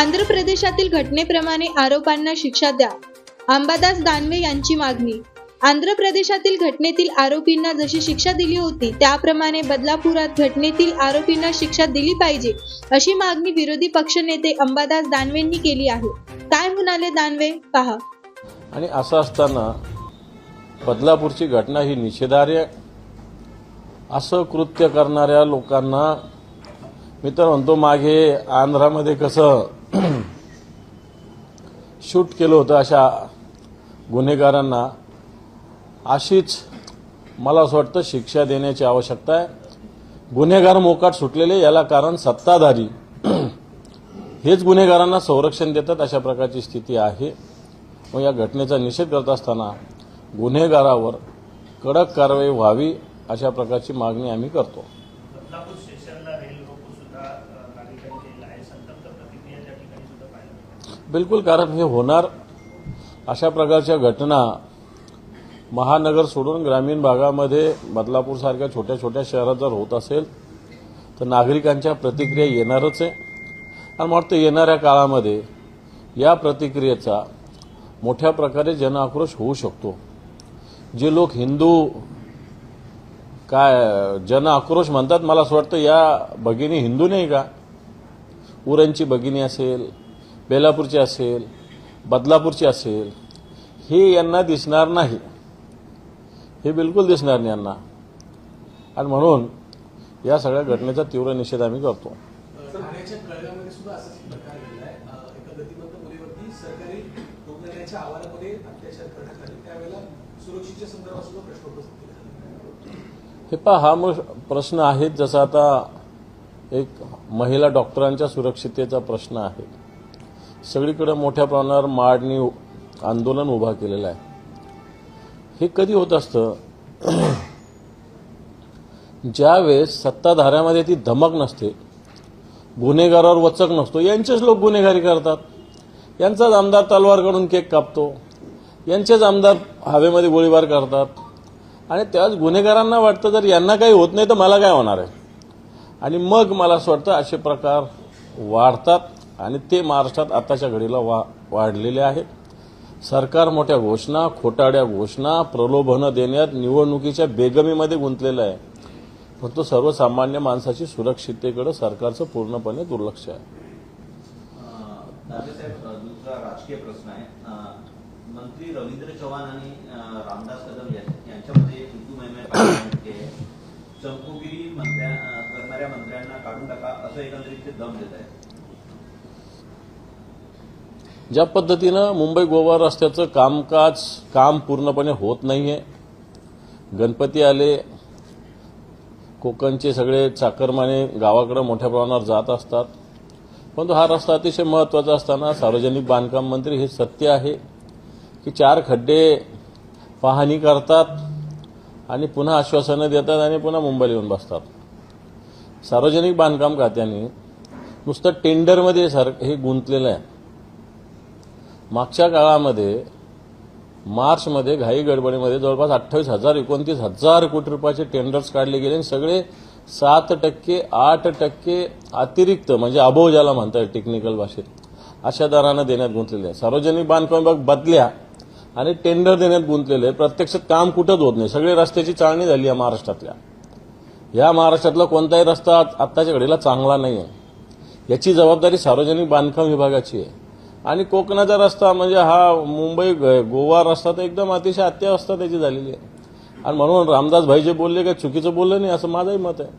आंध्र प्रदेशातील घटनेप्रमाणे आरोपांना शिक्षा द्या. अंबादास दानवे यांची मागणी. आंध्र प्रदेशातील घटनेतील आरोपींना जशी शिक्षा दिली होती त्याप्रमाणे बदलापुरात घटनेतील आरोपींना शिक्षा दिली पाहिजे अशी मागणी विरोधी पक्षनेते अंबादास दानवेंनी केली आहे. काय म्हणाले दानवे? पहा. आणि असं असताना बदलापूरची घटना ही निषेधार्य असं कृत्य करणाऱ्या लोकांना मी तर म्हणतो मागे आंध्रामध्ये कसं शूट केलं होतं अशा गुन्हेगारांना. अशीच मला असं वाटतं शिक्षा देण्याची आवश्यकता आहे. गुन्हेगार मोकाट सुटलेले याला कारण सत्ताधारी. हेच गुन्हेगारांना संरक्षण देतात अशा प्रकारची स्थिती आहे. मग या घटनेचा निषेध करत असताना गुन्हेगारावर कडक कारवाई व्हावी अशा प्रकारची मागणी आम्ही करतो. बिलकुल कारण हे होणार. अशा प्रकारच्या घटना महानगर सोडून ग्रामीण भागामध्ये बदलापूरसारख्या छोट्या छोट्या शहरात जर होत असेल तर नागरिकांच्या प्रतिक्रिया येणारच आहे. आणि मला वाटतं येणाऱ्या काळामध्ये या प्रतिक्रियेचा मोठ्या प्रकारे जनआक्रोश होऊ शकतो. जे लोक हिंदू काय जनआक्रोश म्हणतात मला असं वाटतं या भगिनी हिंदू नाही का? उरणची भगिनी असेल बेलापूरची असेल बदलापूरची असेल हे यांना दिसणार नाही. हे बिलकुल दिसणार नाही यांना. आणि म्हणून या सगळ्या घटनेचा तीव्र निषेध आम्ही करतो. हे पहा हा मग प्रश्न आहे जसा आता एक महिला डॉक्टरांच्या सुरक्षिततेचा प्रश्न आहे. सगळीकडे मोठ्या प्रमाणावर माडणी आंदोलन उभा केलेलं आहे. हे कधी होत असतं? ज्यावेळेस सत्ताधाऱ्यामध्ये ती धमक नसते गुन्हेगारावर वचक नसतो यांचेच लोक गुन्हेगारी करतात. यांचाच आमदार तलवार काढून केक कापतो यांचेच आमदार हवेमध्ये गोळीबार करतात. आणि त्याच गुन्हेगारांना वाटतं जर यांना काही होत नाही तर मला काय होणार आहे? आणि मग मला असं वाटतं असे प्रकार वाढतात. आणि ते महाराष्ट्रात आताच्या घडीला वा वाढलेले आहेत. सरकार मोठ्या घोषणा खोटाड्या घोषणा प्रलोभनं देण्यात निवडणुकीच्या बेगमीमध्ये गुंतलेलं आहे. परंतु सर्वसामान्य माणसाची सुरक्षिततेकडे सरकारचं पूर्णपणे दुर्लक्ष आहे. दुसरा राजकीय प्रश्न आहे. मंत्री रवींद्र चव्हाण आणि रामदास कदम यांच्यामध्ये हिंदू मैमे पाहिजे चमकोगिरी करणाऱ्या मंत्र्यांना काढून टाका असं एकंदरीत ते दम देत आहे ज्या पद्धतीनं मुंबई गोवा रस्त्याचं कामकाज काम पूर्णपणे होत नाही आहे गणपती आले कोकणचे सगळे चाकरमाने गावाकडे मोठ्या प्रमाणावर जात असतात. परंतु हा रस्ता अतिशय महत्त्वाचा असताना सार्वजनिक बांधकाम मंत्री हे सत्य आहे की चार खड्डे पाहणी करतात आणि पुन्हा आश्वासनं देतात आणि पुन्हा मुंबईला येऊन बसतात. सार्वजनिक बांधकाम खात्याने नुसतं टेंडरमध्ये सर हे गुंतलेलं आहे. मागच्या काळामध्ये मार्चमध्ये घाई गडबडीमध्ये जवळपास अठ्ठावीस हजार एकोणतीस हजार कोटी रुपयाचे टेंडर्स काढले गेले आणि सगळे सात टक्के आठ टक्के अतिरिक्त म्हणजे अभव ज्याला म्हणतात टेक्निकल भाषेत अशा दरानं देण्यात गुंतलेले आहे सार्वजनिक बांधकाम विभाग बदल्या आणि टेंडर देण्यात गुंतलेले आहे. प्रत्यक्षात काम कुठंच होत नाही. सगळे रस्त्याची चाळणी झाली आहे महाराष्ट्रातल्या. या महाराष्ट्रातला कोणताही रस्ता आत्ताच्या घडीला चांगला नाही आहे याची जबाबदारी सार्वजनिक बांधकाम विभागाची आहे. आणि कोकणाचा रस्ता म्हणजे हा मुंबई गोवा रस्ता तर एकदम अतिशय अत्यावस्था त्याची झालेली आहे. आणि म्हणून रामदास भाई जे बोलले काय चुकीचं बोलले नाही असं माझंही मत आहे.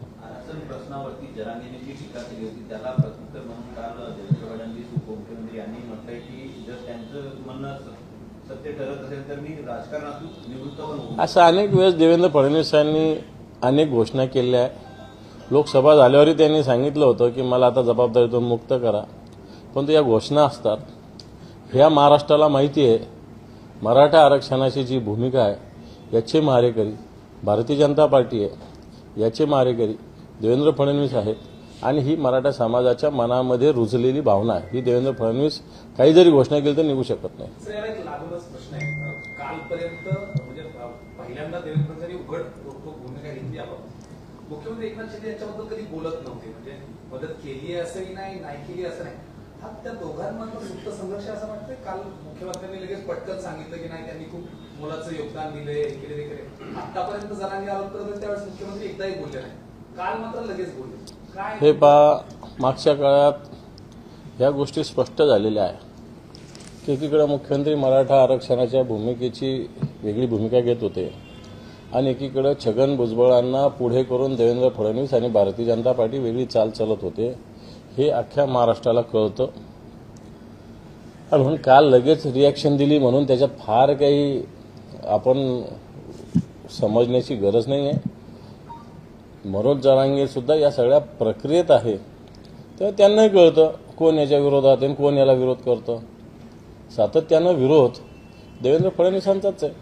पण असं अनेक वेळेस देवेंद्र फडणवीस यांनी अनेक घोषणा केल्या आहे लोकसभा झाल्यावरही त्यांनी सांगितलं होतं की मला आता जबाबदारीतून मुक्त करा. परंतु या घोषणा असतात. ह्या महाराष्ट्राला माहिती आहे मराठा आरक्षणाची जी भूमिका आहे याचे मारेकरी भारतीय जनता पार्टी आहे याचे मारेकरी देवेंद्र फडणवीस आहेत आणि ही मराठा समाजाच्या मनामध्ये रुजलेली भावना आहे. ही देवेंद्र फडणवीस काही जरी घोषणा केली तर निघू शकत नाही. कालपर्यंत म्हणजे पहिल्यांदा देवेंद्र फडणवीस उघड भूमिका घेतली आपण मुख्यमंत्री एकनाथ शिंदे यांच्याबद्दल कधी बोलत नव्हते. म्हणजे मदत केली असंही नाही नाही केली असं नाही. हा त्या दोघांमधलं सुप्त संघर्ष असं वाटतंय? काल मुख्यमंत्र्यांनी लगेच पटकन सांगितलं की नाही त्यांनी खूप मुलाचं योगदान दिलंय इकडे तिकडे. आतापर्यंत जणांनी आरोप करत त्यावेळेस मुख्यमंत्री एकदाही बोलले नाही. काल मात्र लगेच बोलले. काय? हे पा मागच्या काळात ह्या गोष्टी स्पष्ट झालेल्या आहे. की एकीकडे मुख्यमंत्री मराठा आरक्षणाच्या भूमिकेची वेगळी भूमिका घेत होते आणि एकीकडे छगन भुजबळांना पुढे करून देवेंद्र फडणवीस आणि भारतीय जनता पार्टी वेगळी चाल चालत होते. हे अख्ख्या महाराष्ट्राला कळतं. आणि म्हणून काल लगेच रिॲक्शन दिली म्हणून त्याच्यात फार काही आपण समजण्याची गरज नाही आहे मनोज जरांगे सुद्धा या सगळ्या प्रक्रियेत आहे. तर त्यांनाही कळतं कोण याच्या विरोधात आहे आणि कोण याला विरोध करतं. सातत्यानं विरोध देवेंद्र फडणवीसांचाच आहे.